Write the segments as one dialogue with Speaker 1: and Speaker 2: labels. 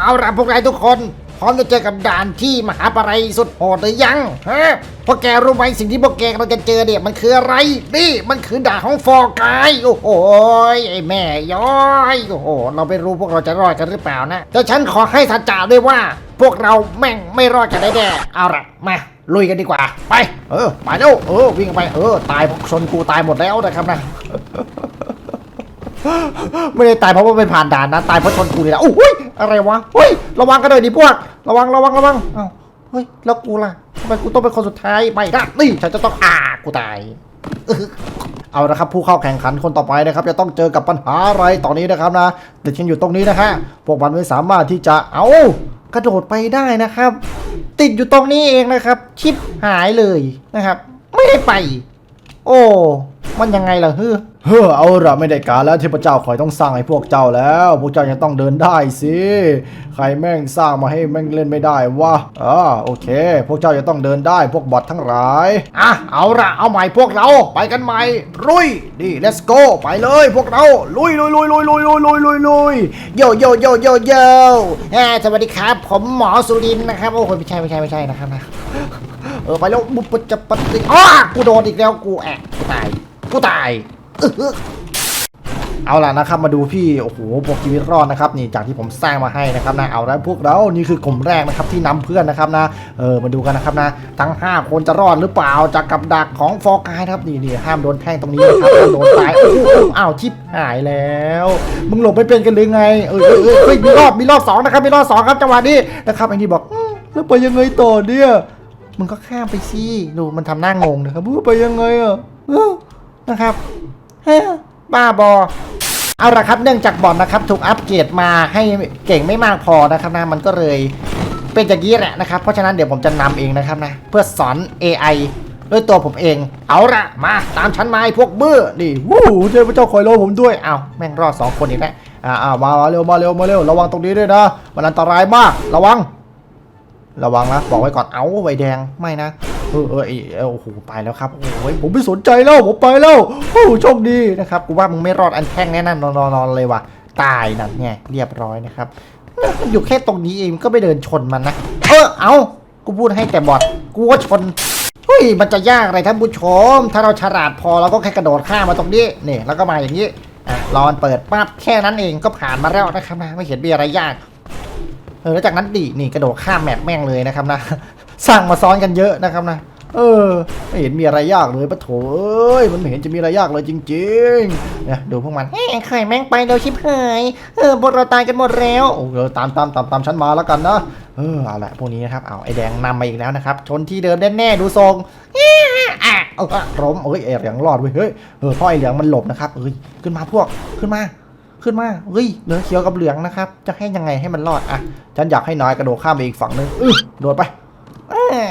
Speaker 1: เอาละพวกนายทุกคน พร้อมจะเจอกับด่านที่มหาปรัยสุดโหดหรือยังฮะพวกแกรู้ไหมสิ่งที่พวกแกเราจะเจอเนี่ยมันคืออะไร นี่มันคือด่านของฟอร์กายโอ้โหไอ้แม่ย้อยโอ้โหเราไม่รู้พวกเราจะรอดกันหรือเปล่านะ แต่ฉันขอให้สัจจะด้วยว่า พวกเราแม่งไม่รอดกันแน่เอาละมาลุยกันดีกว่า ไป เออไปเร็วเออวิ่งไปเออตายพราะชนกูตายหมดแล้วนะครับนะไม่ได้ตายเพราะว่าไปผ่านด่านนะ ตายเพราะชนกูนี่แหละโอ้ย อะไรวะเฮ้ยระวังกันเลยดิพวก ระวังระวังระวังเอ้าเฮ้ยแล้วกูล่ะทำไมกูต้องเป็นคนสุดท้ายไม่ได้นี่ฉันจะต้องอ่ากูตายเอาละครับผู้เข้าแข่งขันคนต่อไปนะครับ จะต้องเจอกับปัญหาอะไรตอนนี้นะครับนะแต่ฉันอยู่ตรงนี้นะฮะพวกมันไม่สามารถที่จะเอากระโดดไปได้นะครับ ติดอยู่ตรงนี้เองนะครับ ชิปหายเลยนะครับ ไม่ได้ไป โอ้ มันยังไงล่ะเฮ้อ เฮ้อเอาละไม่ได้การแล้วเทพเจ้าคอยต้องสร้างให้พวกเจ้าแล้ว พวกเจ้ายังต้องเดินได้สิใครแม่งสร้างมาให้แม่งเล่นไม่ได้วะอ่าโอเค พวกเจ้าจะต้องเดินได้พวกบอททั้งหลายอะเอาละเอาใหม่พวกเราไปกันใหม่ลุยดิ let's go ไปเลยพวกเราลุยลุยลุยลุยลุยลุยลุยลุยลุยโยโยโยโยโยแฮสวัสดีครับ ผมหมอสุรินทร์นะครับโอ้โหไม่ใช่ไม่ใช่ไม่ใช่นะครับนะเออไปแล้วบุปจะปฏิอ้ากูโดนอีกแล้วกูแอะกูตายกูตาย เอาล่ะนะครับมาดูพี่โอ้โหพวกชีวิตรอดนะครับนี่จากที่ผมสร้างมาให้นะครับนะเอาแล้วพวกเรานี่คือกลุ่มแรกนะครับที่นำเพื่อนนะครับนะเออมาดูกันนะครับนะทั้ง 5 คนจะรอดหรือเปล่าจากกับดักของฟอร์กายนะครับนี่นี่ห้ามโดนแทงตรงนี้นะครับห้ามโดนตายโอ้โหอ้าวชิปหายแล้ว มึงหลบไม่เป็นกันหรือไงเออเออเออเฮ้ยมีรอบมีรอบสองนะครับมีรอบสองครับจังหวะนี้นะครับไอ้นี่บอกแล้วไปยังไงต่อเนี่ยมึงก็ข้ามไปสิดูมันทำหน้างงนะครับไปยังไงอะนะครับ เฮ้บ้าบอเอาละครับเนื่องจากบอทนะครับ ถูกอัปเกรดมาให้เก่งไม่มากพอนะครับนะมันก็เลยเป็นอย่างนี้แหละนะครับ เพราะฉะนั้นเดี๋ยวผมจะนำเองนะครับนะเพื่อสอน AI ด้วยตัวผมเอง เอาละมาตามฉันมาไอ้พวกเบื่อนี่วู้เจ้าพระเจ้าคอยรอผมด้วยเอาแม่งรอดสองคนอีกแล้วอ่าอ่ามาเร็วมาเร็วมาเร็วระวังตรงนี้ด้วยนะมันอันตรายมากระวัง ระวังนะบอกไว้ก่อนเอาใบแดงไม่นะเออเออเออโอ้โหไปแล้วครับโอ้ยผมไม่สนใจแล้วผมไปแล้วโอ้โชคดีนะครับกูว่ามึงไม่รอดอันแท่งแน่นอนนอนนอนเลยว่ะตายนั่นไงเรียบร้อยนะครับอยู่แค่ตรงนี้เองก็ไม่เดินชนมันนะเออเอากูพูดให้แต่บอดกูก็ชนเฮ้ยมันจะยากอะไรท่านผู้ชม ถ้าเราฉลาดพอเราก็แค่กระโดดข้ามมาตรงนี้นี่แล้วก็มาอย่างนี้อะรอมันเปิดปั๊บแค่นั้นเองก็ผ่านมาแล้วนะครับนะไม่เห็นมีอะไรยาก เออแล้วจากนั้นดินี่กระโดดข้ามแมปแม่งเลยนะครับนะ สร้างมาซ้อนกันเยอะนะครับนะ เออ ไม่เห็นมีอะไรยากเลยปะโถเอ้ยมันไม่เห็นจะมีอะไรยากเลยจริงๆเนี่ยดูพวกมันเฮ้ยไข่แม่งไปเร็วชิบหายเออบทเราตายกันหมดแล้วโอ้เออตามตามตามตามฉันมาแล้วกันนะเออเอาละพวกนี้นะครับเอาไอ้แดงนำมาอีกแล้วนะครับชนที่เดิมแน่ๆดูทรงอะเอาอะล้มเอ้ยไอ้เหลืองรอดเว้ยเฮ้ยเออเพ่อไอ้เหลืองมันหลบนะครับเอ้ยขึ้นมาพวกขึ้นมา ขึ้นมาเฮ้ยเหลือเขียวกับเหลืองนะครับ จะให้ยังไงให้มันรอดอะฉันอยากให้นายกระโดดข้ามไปอีกฝั่งหนึงอื้อโดดไป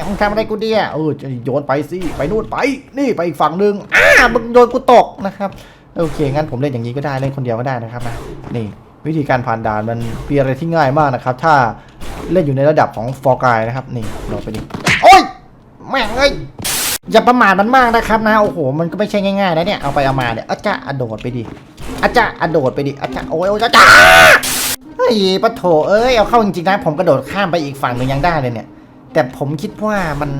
Speaker 1: มึงทำอะไรกูเดียเออจะโยนไปสิไปนู่นไป นี่ไปอีกฝั่งหนึ่งอ้ามึงโดนกูตกนะครับโอเคงั้นผมเล่นอย่างนี้ก็ได้เล่นคนเดียวก็ได้นะครับนะนี่วิธีการผ่านด่านมันเป็นอะไรที่ง่ายมากนะครับ ถ้าเล่นอยู่ในระดับของฟอร์กายนะครับ นี่โดดไปดิโอ้ยแม่งเอ้ย อย่าประมาทมันมากนะครับนะโอ้โหมันก็ไม่ใช่ง่ายๆนะเนี่ยเอาไปเอามาเนี่ยอาจจะอโดดไปดิอาจจะอโดดไปดิอาจจะโอ้ยโอ้ยจ้าเฮ้ยปะโถเอ้ยเอาเข้าจริงๆนะผมกระโดดข้ามไปอีกฝั่งหนึ่งยังได้เลยเนี่ย แต่ผมคิดว่ามัน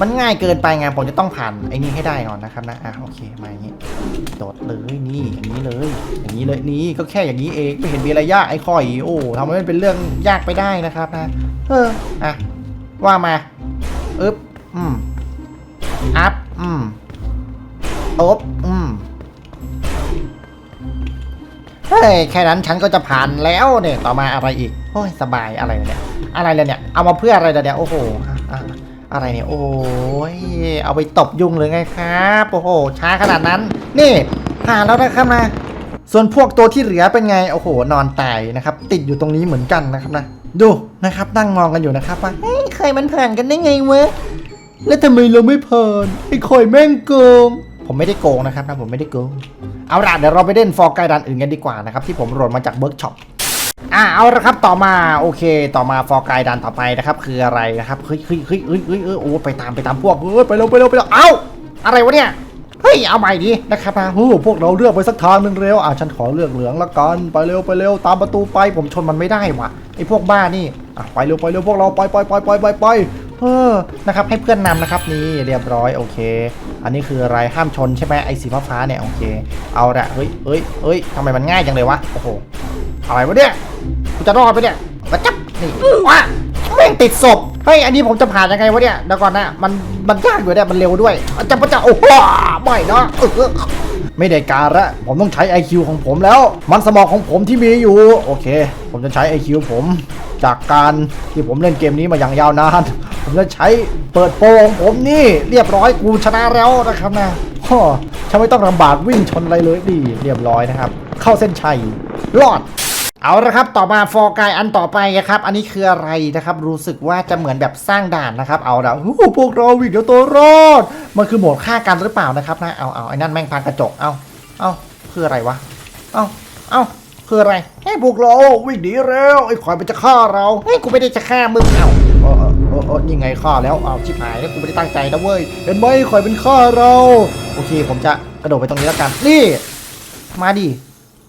Speaker 1: มันง่ายเกินไปไงผมจะต้องผ่านไอ้นี้ให้ได้ก่อนนะครับนะอะโอเคมาอย่างนี้โดดเลยนี่อย่างนี้เลย อย่างนี้เลยนี่ก็แค่อย่างนี้เองไม่เห็นมีอะไรยากไอ้ข้อยโอ้ทำให้มันเป็นเรื่องยากไปได้นะครับนะ เอออะว่ามาอึ๊บอืม อัพ อืมโอบอืมเฮ้ย แค่นั้นฉันก็จะผ่านแล้วเนี่ย ต่อมาอะไรอีก โอ้ย สบายอะไรเนี่ย อะไรเลยเนี่ย เอามาเพื่ออะไรเนี่ย โอ้โห อะไรเนี่ย โอ้ย เอาไปตบยุงเลยไงครับ โอ้โห ช้าขนาดนั้น นี่ ผ่านแล้วนะครับนะ ส่วนพวกตัวที่เหลือเป็นไง โอ้โห นอนตายนะครับ ติดอยู่ตรงนี้เหมือนกันนะครับนะ ดูนะครับ นั่งมองกันอยู่นะครับว่าเฮ้ยเคยมันผ่านกันได้ไงเวะ แล้วทำไมเราไม่ผ่านไอ้คอยแม่งโกง ผมไม่ได้โกงนะครับนะผมไม่ได้โกง เอาล่ะเดี๋ยวเราไปเล่นฟอร์ไกดันอื่นกันดีกว่านะครับที่ผมโหลดมาจากเบิร์กช็อปอ่าเอาละครับต่อมาโอเค ต่อมาฟอร์ไกดันต่อไปนะครับคืออะไรนะครับเฮ้ยเฮ้ยเฮ้ยเฮ้ยเฮ้ยเฮ้ยโอ้ไปตามไปตามพวกเฮ้ยไปเร็วไปเร็วไปเร็วเอ้าอะไรวะเนี่ยเฮ้ยเอาใหม่ดินะครับนะโอ้พวกเราเลือกไปสักทางหนึ่งเร็วอะฉันขอเลือกเหลืองละกันไปเร็วไปเร็วตามประตูไปผมชนมันไม่ได้ว่ะไอ้พวกบ้านี่อะไปเร็วไปเร็วพวกเราไปไปไปไปไปไป ออนะครับให้เพื่อนนำนะครับนี่เรียบร้อยโอเค อันนี้คืออะไรห้ามชนใช่ไหมไอ้สีฟ้าเนี่ยโอเค เอาละเฮ้ยเฮ้ยเฮ้ยทำไมมันง่ายจังเลยวะโอ้โหอะไรวะเนี่ยกูจะรอดไปเนี่ยกระจับนี่ว้าแม่งติดศพเฮ้ยอันนี้ผมจะผ่านยังไงวะเนี่ยเดี๋ยวก่อนนะมันมันยากอยู่เนี่ยมันเร็วด้วยจะจะโอ้โหไม่เนาะเออ ไม่ได้การละผมต้องใช้ IQ ของผมแล้ว มันสมองของผมที่มีอยู่ โอเค ผมจะใช้ IQ ผมจากการที่ผมเล่นเกมนี้มาอย่างยาวนาน ผมจะใช้เปิดโปงผมนี่เรียบร้อยกูชนะแล้วนะครับนะฮ่อฉันไม่ต้องลำบากวิ่งชนอะไรเลยดีเรียบร้อยนะครับ เข้าเส้นชัยรอด เอาละครับ ต่อมาฟอร์กายอันต่อไปนะครับ อันนี้คืออะไรนะครับ รู้สึกว่าจะเหมือนแบบสร้างด่านนะครับ เอาละโอ้พวกเราวิ่งเดี๋ยวตัวรอด มันคือโหมดฆ่ากันหรือเปล่านะครับนะ เอาเอาไอ้นั่นแม่งพังกระจก เอาเอาคืออะไรวะ เอาเอาคืออะไรไอ้พวกเราวิ่งหนีแล้วไอ้ขอยมันจะฆ่าเราเฮ้กูไม่ได้จะฆ่ามึง เอาเออเออเออนี่ไงฆ่าแล้วเอาชิบหายแล้วกูไม่ได้ตั้งใจนะเว้ย เห็นไหมขอยเป็นฆ่าเรา โอเค ผมจะกระโดดไปตรงนี้แล้วกัน นี่ มาดิ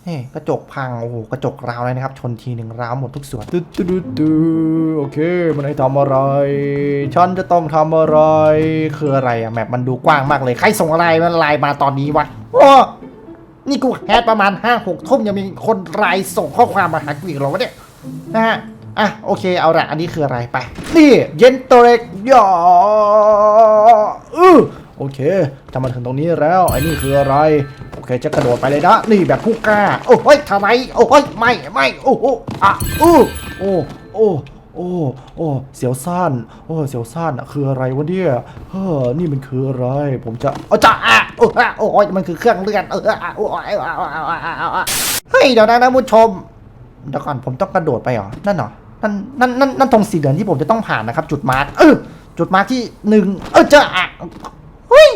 Speaker 1: เฮ้ยกระจกพัง โอ้โห กระจกราวเลยนะครับ ชนทีหนึ่งราวหมดทุกส่วนตึ๊ดตึ๊ดตึ๊ดโอเค มันให้ทำอะไร ฉันจะต้องทำอะไร คืออะไรอะแมปมันดูกว้างมากเลย ใครส่งอะไรมันไลน์มาตอนนี้วะโอ้นี่กูแฮดประมาณ5้าหกทุ่มยังมีคนไลน์ส่งข้อความมาหากูอีกหรอวะเนี่ย นะฮะ อะ โอเค เอาละอันนี้คืออะไรไป นี่ เย็นโตเล็กย่ออือ โอเคจะมาถึงตรงนี้แล้วไอ้นี่คืออะไร โอเคจะกระโดดไปเลยนะ นี่แบบผู้กล้า โอ้ยทำไม โอ้ยไม่ไม่โอ้โหอะอู้โอ้โอ้โอ้โอ้เสียวซ่านโอ้เสียวซ่านอะคืออะไรวะเนี่ยเฮ้อนี่มันคืออะไร ผมจะเอาจะอะโอ้โอ้ยมันคือเครื่องเลือดเอออะโอ้ยอะอะอะอะอะอะเฮ้ยเดี๋ยวนะนะผู้ชมเดี๋ยวก่อนผมต้องกระโดดไปเหรอนั่นเหรอนั่นนั่นนั่นนั่นธงสีเหลืองที่ผมจะต้องผ่านนะครับ จุดมาร์กเออจุดมาร์กที่หนึ่งเออเจออะ เฮ้ย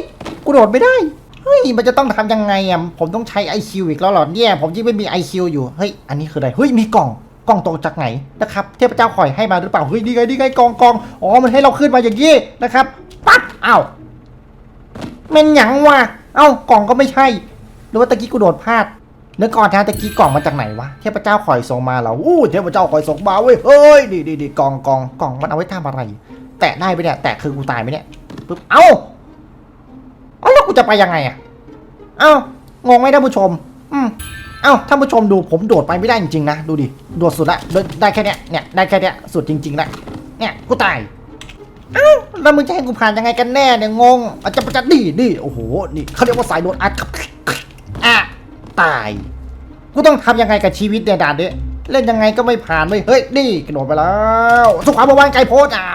Speaker 1: กูโดดไม่ได้เฮ้ยมันจะต้องทำยังไงอะผมต้องใช้ IQ อีกแล้วเหรอเนี่ยผมยิ่งไม่มี IQ อยู่เฮ้ยอันนี้คืออะไรเฮ้ยมีกล่องกล่องตกจากไหนนะครับเทพเจ้าคอยให้มาหรือเปล่าเฮ้ยนี่ไงนี่ไงกล่องกล่องอ๋อมันให้เราขึ้นมาอย่างนี้นะครับปั๊บอ้าวม่นหยังวะเอ้ากล่องก็ไม่ใช่หรือว่าตะกี้กูโดดพลาดเนื้อก่อนแท้ตะกี้กล่องมาจากไหนวะเทพเจ้าคอยส่งมาเหรออู้เทพเจ้าคอยส่งมาเว้ยเฮ้ยดีดีดีกล่องกล่องกล่องมันเอาไว้ทำอะไร แตะได้ไหมเนี่ยแตะคือกูตายไหมเนี่ยปึ๊บเอ้า เอ้าแล้วกูจะไปยังไงอะเอ้างงไหมท่านผู้ชม อืมเอ้าท่านผู้ชมดูผมโดดไปไม่ได้จริงๆนะ ดูดิ โดดสุดละได้แค่เนี้ยเนี่ยได้แค่เนี้ยสุดจริงๆละเนี่ยกูตายเอ้าแล้วมึงจะให้กูผ่านยังไงกันแน่เนี่ยงงอาจจะประจัดดีดีโอ้โหนี่เขาเรียกว่าสายโดดอัดอะตายกูต้องทำยังไงกับชีวิตเนี่ยด่านนี้เล่นยังไงก็ไม่ผ่านเว้ยเฮ้ยนี่กระโดดไปแล้วสุขภาพวางไกลโพสอะ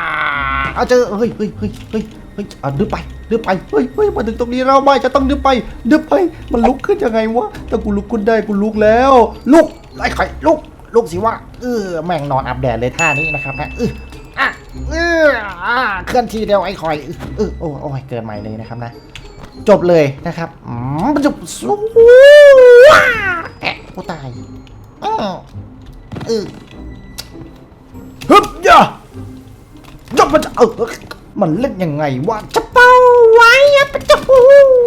Speaker 1: เอาเจอเฮ้ยเฮ้ยเฮ้ยเฮ้ย เฮ้ยอะดึบไปดึบไปเฮ้ยเฮ้ยมาถึงตรงนี้แล้วไม่จะต้องดึบไปดึบไป มันลุกขึ้นยังไงวะถ้ากูลุกขึ้นได้กูลุกแล้ว ลุกไอ้ไข่ลุกลุกสิวะเออแม่งนอนอาบแดดเลยท่านี้นะครับนะเอออะเอออะเคลื่อนทีเดียวไอ้คอยเออโอ้ยโอ้ยเกินใหม่เลยนะครับนะ จบเลยนะครับอืมจบสู้ว้าแอะกูตายอือเออฮึบยะจบมันจะเออ มันเล่นยังไงวะจะเป้าไว้อะปะจะหู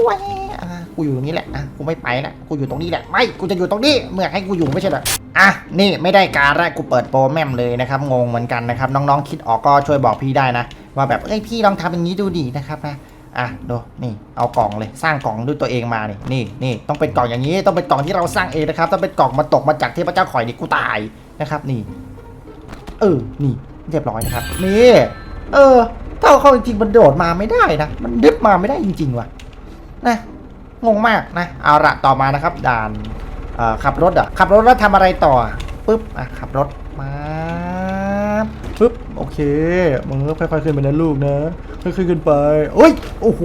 Speaker 1: ไว้อะกูอยู่ตรงนี้แหละอะกูไม่ไปละกูอยู่ตรงนี้แหละไม่กูจะอยู่ตรงนี้เมื่อให้กูอยู่ไม่ใช่เหรออะนี่ไม่ได้การละกูเปิดโปรแมมเลยนะครับงงเหมือนกันนะครับน้องๆคิดออกก็ช่วยบอกพี่ได้นะ ว่าแบบเอ้ยพี่ลองทำอย่างนี้ดูดีนะครับนะอะดูนี่เอากล่องเลยสร้างกล่องด้วยตัวเองมานี่นี่นี่ต้องเป็นกล่องอย่างนี้ต้องเป็นกล่องที่เราสร้างเองนะครับต้องเป็นกล่องมาตกมาจากเทพเจ้าข่อยนี่กูตายนะครับนี่ เออนี่เรียบร้อยนะครับนี่เออ ถ้าเข้าจริงๆมันโดดมาไม่ได้นะ มันดึบมาไม่ได้จริงๆว่ะนะงงมากนะเอาละต่อมานะครับ ด่านขับรถอะขับรถแล้วทำอะไรต่อปุ๊บอะขับรถมาปุ๊บโอเคมึงค่อยๆขึ้นไปนะลูกนะค่อยๆขึ้นไปเอ้ยโอ้โห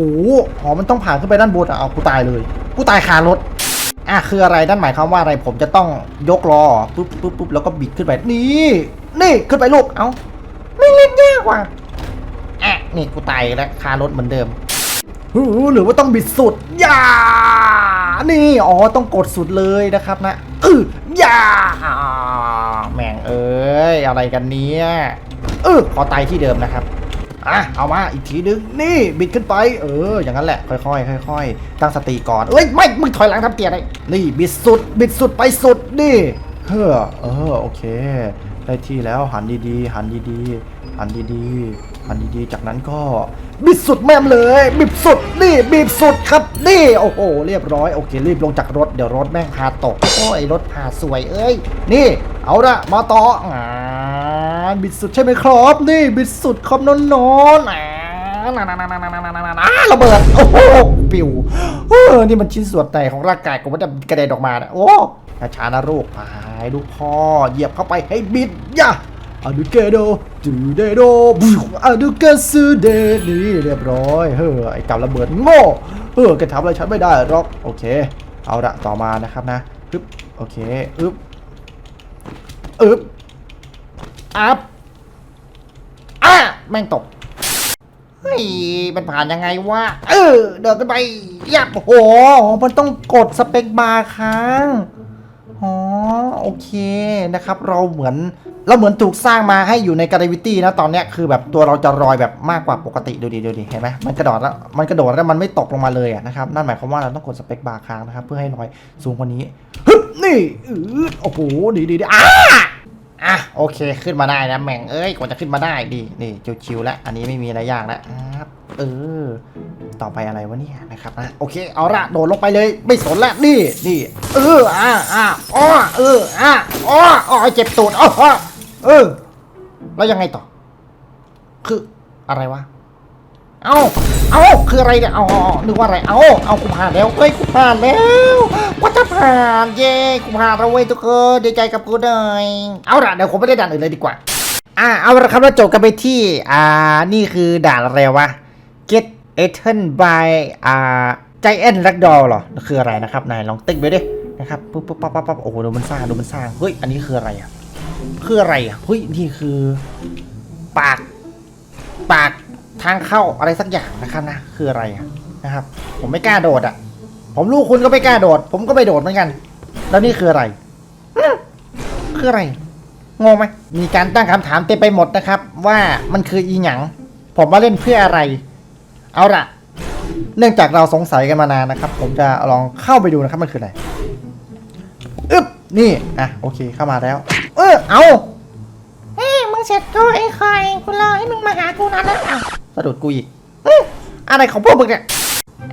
Speaker 1: อ๋อมันต้องผ่านขึ้นไปด้านบนอะเอากูตายเลยกูตายคารถอะคืออะไรนั่นหมายความว่าอะไรผมจะต้องยกล้อปุ๊บปุ๊บปุ๊บแล้วก็บิดขึ้นไปนี่นี่ขึ้นไปลูกเอ้าไม่เล่นยากว่ะ นี่กูตายแล้วคารถเหมือนเดิมหูหรือว่าต้องบิดสุดอย่า นี่อ๋อต้องกดสุดเลยนะครับนะเอออย่าแม่งเอ้ยอะไรกันเนี้ยเออขอตายที่เดิมนะครับอะเอามาอีกทีนึงนี่บิดขึ้นไป เออ อย่างนั้นแหละค่อยๆค่อยๆตั้งสติก่อนเอ้ยไม่มึงถอยหลังทำเตียอะไรนี่บิดสุด บิดสุดไปสุดนี่เฮ้อเออโอเค ได้ที่แล้วหันดีๆ หันดีๆ หันดีๆ หันดีๆจากนั้นก็บิดสุดแม่มเลยบิดสุดนี่บีบสุดครับนี่โอ้โหเรียบร้อยโอเครีบลงจากรถเดี๋ยวรถแม่งพาตกโอ้ยรถพาสวยเอ้ยนี่ เอาละมาต่ออ่าบิดสุดใช่ไหมครับนี่บิดสุดครับนอนนอนๆอ่าอ่าระเบิดโอ้โหปิวเออนี่มันชิ้นส่วนไหนของร่างกายกูมันจะกระเด็นออกมานะโอ้ช้านะลูกไปลูกพ่อเหยียบเข้าไปให้บิดย่า อะดูเกโดดูเดโดบุอะดูเกซูเดนี่เรียบร้อย เฮ้อไอ้กับระเบิดโง่เฮ้อแกทำอะไรฉันไม่ได้หรอก โอเค เอาละต่อมานะครับนะอึ๊บโอเคอึ๊บอึ๊บอัพอะแม่งตกเฮ้ยมันผ่านยังไงวะ เออ เดินขึ้นไปยับโอ้โห มันต้องกดสเปคบาร์ค้าง โอเคนะครับ เราเหมือนเราเหมือนถูกสร้างมาให้อยู่ในกราวิตี้นะตอนเนี้ยคือแบบตัวเราจะลอยแบบมากกว่าปกติดูดิดูดิเห็นไหมมันกระโดดแล้วมันกระโดดแล้วมันไม่ตกลงมาเลยอะนะครับนั่นหมายความว่าเราต้องกดสเปคบาร์ค้างนะครับเพื่อให้ลอยสูงกว่านี้ฮึบนี่โอ้โหดีดีดีอะ อะโอเคขึ้นมาได้นะแม่งเอ้ยกว่าจะขึ้นมาได้ดีนี่ชิวๆแล้วอันนี้ไม่มีอะไรยากแล้วครับเออต่อไปอะไรวะเนี่ยนะครับนะโอเคเอาละโดดลงไปเลยไม่สนละนี่นี่เอออ่าอ่าอ้อเอออ่าอ้ออ้อเจ็บตูดอ้ออ้อเออแล้วยังไงต่อ คืออะไรวะ เอาเอาคืออะไรเนี่ยเอาเอาเอานึกว่าอะไร เอาเอากูผ่านแล้ว เฮ้ย กูผ่านแล้วว่าจะผ่าน เย้กูผ่านแล้วเว้ยทุกคนดีใจกับกูหน่อย เอาละเดี๋ยวผมไม่ได้ด่านอื่นเลยดีกว่า อ่า เอาละครับแล้วจบกันไปที่ อ่า นี่คือด่านอะไรวะ Get Eaten by อ่า Giant Ragdoll เหรอ คืออะไรนะครับ นายลองติ๊กไปดิ นะครับ ปุ๊บปุ๊บปั๊บปั๊บปั๊บโอ้โห ดูมันสร้าง ดูมันสร้าง เฮ้ย อันนี้คืออะไรอะ คืออะไรอะ เฮ้ย นี่คือ ปาก ปาก ทางเข้าอะไรสักอย่างนะครับนะคืออะไรนะครับ ผมไม่กล้าโดดอะ ผมรู้คุณก็ไม่กล้าโดด ผมก็ไม่โดดเหมือนกัน แล้วนี่คืออะไรคืออะไรงงไหมมีการตั้งคำถามเต็มไปหมดนะครับ ว่ามันคืออีหยัง ผมมาเล่นเพื่ออะไร เอาละเนื่องจากเราสงสัยกันมานานนะครับ ผมจะลองเข้าไปดูนะครับมันคืออะไรอึ๊บนี่อะโอเคเข้ามาแล้ว เออเอา
Speaker 2: เอ้ยมึงเสร็จก็ไอ้ใคอยกูรอให้มึงมาหากูนานแล้วอ้าว
Speaker 1: สะดุดกูอีกอื้ออะไรของพวกมึงเนี่ย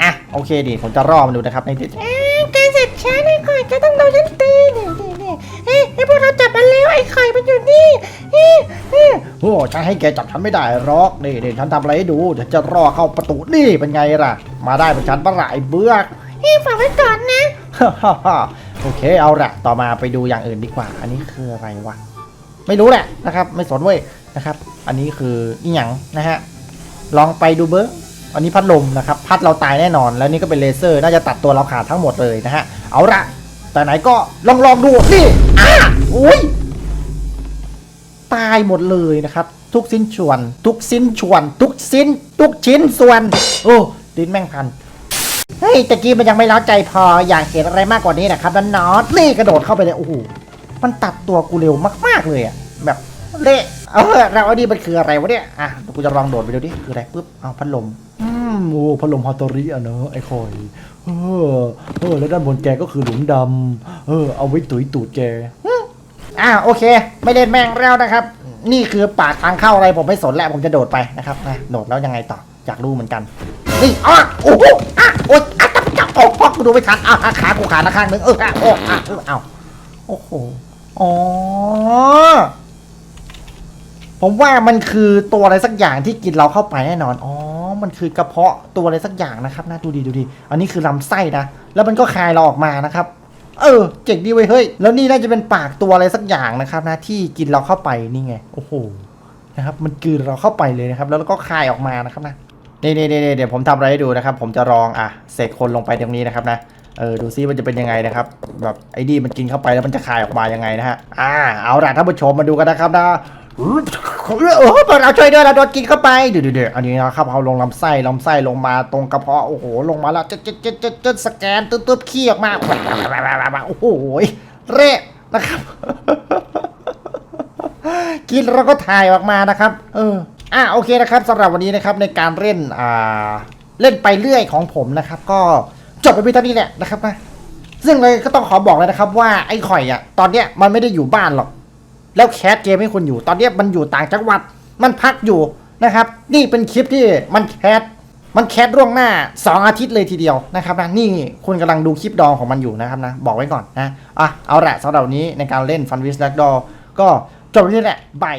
Speaker 1: อะ โอเคดิผมจะรอมันดูนะครับในที่
Speaker 2: เอ้ยแกเสร็จช้าไอ้คอยแกต้องโดนฉันตีนี่นี่นี่เฮ้ยไอ้พวกเราจับมันแล้วไอ้คอยมันอยู่นี่เฮ้ยเฮ้ย
Speaker 1: โอ้ฉันให้แกจับฉันไม่ได้หรอกนี่นี่ฉันทำอะไรให้ดูเดี๋ยวจะรอเข้าประตูนี่เป็นไงล่ะ มาได้เป็นฉันปะละไอ้เบือก
Speaker 2: เฮ้ยฝากไว้ก่อนนะ
Speaker 1: โอเคเอาละต่อมาไปดูอย่างอื่นดีกว่า อันนี้คืออะไรวะไม่รู้แหละนะครับ ไม่สนเว้ยนะครับ อันนี้คืออีหยังนะฮะ ลองไปดูเบิ้งอันนี้พัดลมนะครับ พัดเราตายแน่นอน แล้วนี่ก็เป็นเลเซอร์น่าจะตัดตัวเราขาดทั้งหมดเลยนะฮะ เอาละแต่ไหนก็ลองลองดูนี่อะอุ้ยตายหมดเลยนะครับ ทุกสิ้นส่วน ทุกสิ้นส่วน ทุกสิ้น ทุกชิ้นส่วน โอ้ดินแม่งพันเฮ้ยตะกี้มันยังไม่เล้าใจพออยากเห็นอะไรมากกว่านี้นะครับนันนอตนี่กระโดดเข้าไปเลยโอ้โหมันตัดตัวกูเร็วมากๆเลยอะแบบ เละเออเราอันนี้มันคืออะไรวะเนี่ย อะเดี๋ยวกูจะลองโดดไปดูดิ คืออะไรปุ๊บ เอาพัดลม อืมโอ้พัดลมฮอตโตริอะเนอะไอ้คอย เออ เออ แล้วด้านบนแกก็คือหลุมดำเออ เอาไว้ตุยตูดแกอ่าโอเค ไม่เล่นแม่งแล้วนะครับ นี่คือปากทางเข้าอะไรผมไม่สนแล้วผมจะโดดไปนะครับนะโดดแล้วยังไงต่ออยากรู้เหมือนกันนี่อะโอ้โหอะโอ๊ยอะจับจับออกพ่อกูดูไม่ทันอะอะขากูขาดนะข้างหนึงเอออะโอ้อะเออเอาโอ้โหอ๋อ ผมว่ามันคือตัวอะไรสักอย่างที่กินเราเข้าไปแน่นอน อ๋อ มันคือกระเพาะตัวอะไรสักอย่างนะครับนะดูดีดูดี อันนี้คือลำไส้นะ แล้วมันก็คายเราออกมานะครับ เออ เจ๋งดีเว้ยเฮ้ย แล้วนี่น่าจะเป็นปากตัวอะไรสักอย่างนะครับนะที่กินเราเข้าไปนี่ไง โอ้โห นะครับ มันกลืนเราเข้าไปเลยนะครับ แล้วก็คายออกมานะครับนะนี่นี่นี่เดี๋ยวผมทำอะไรให้ดูนะครับ ผมจะลองอะเสกคนลงไปตรงนี้นะครับนะ เออ ดูซิมันจะเป็นยังไงนะครับ แบบไอ้ดีมันกินเข้าไปแล้วมันจะคายออกมายังไงนะฮะ อ่า เอาล่ะท่านผู้ชมมาดูกันนะครับนะ เออปิดเอาช่วยด้วยเราโดนกินเข้าไปเดี๋ยวเดี๋ยวอันนี้นะครับเอาลงลำไส้ลำไส้ลงมาตรงกระเพาะโอ้โหลงมาแล้วจะจะจะจะจะสแกนตึ๊บตึ๊บขี้ออกมาโอ้โหเละนะครับกินแล้วก็ถ่ายออกมานะครับ เอออะโอเคนะครับสำหรับวันนี้นะครับในการเล่นอ่าเล่นไปเรื่อยของผมนะครับ ก็จบไปเพียงเท่านี้แหละนะครับนะซึ่งเลยก็ต้องขอบอกเลยนะครับว่าไอ้ข่อยอะตอนเนี้ยมันไม่ได้อยู่บ้านหรอก แล้วแคสเกมให้คุณอยู่ ตอนนี้มันอยู่ต่างจังหวัด มันพักอยู่นะครับ นี่เป็นคลิปที่มันแคสมันแคสล่วงหน้า 2 อาทิตย์เลยทีเดียวนะครับนะนี่คุณกำลังดูคลิปดองของมันอยู่นะครับนะบอกไว้ก่อนนะอะเอาละสำหรับนนี้ในการเล่นฟันวิสแลกดอก็จบที่นี่แหละบาย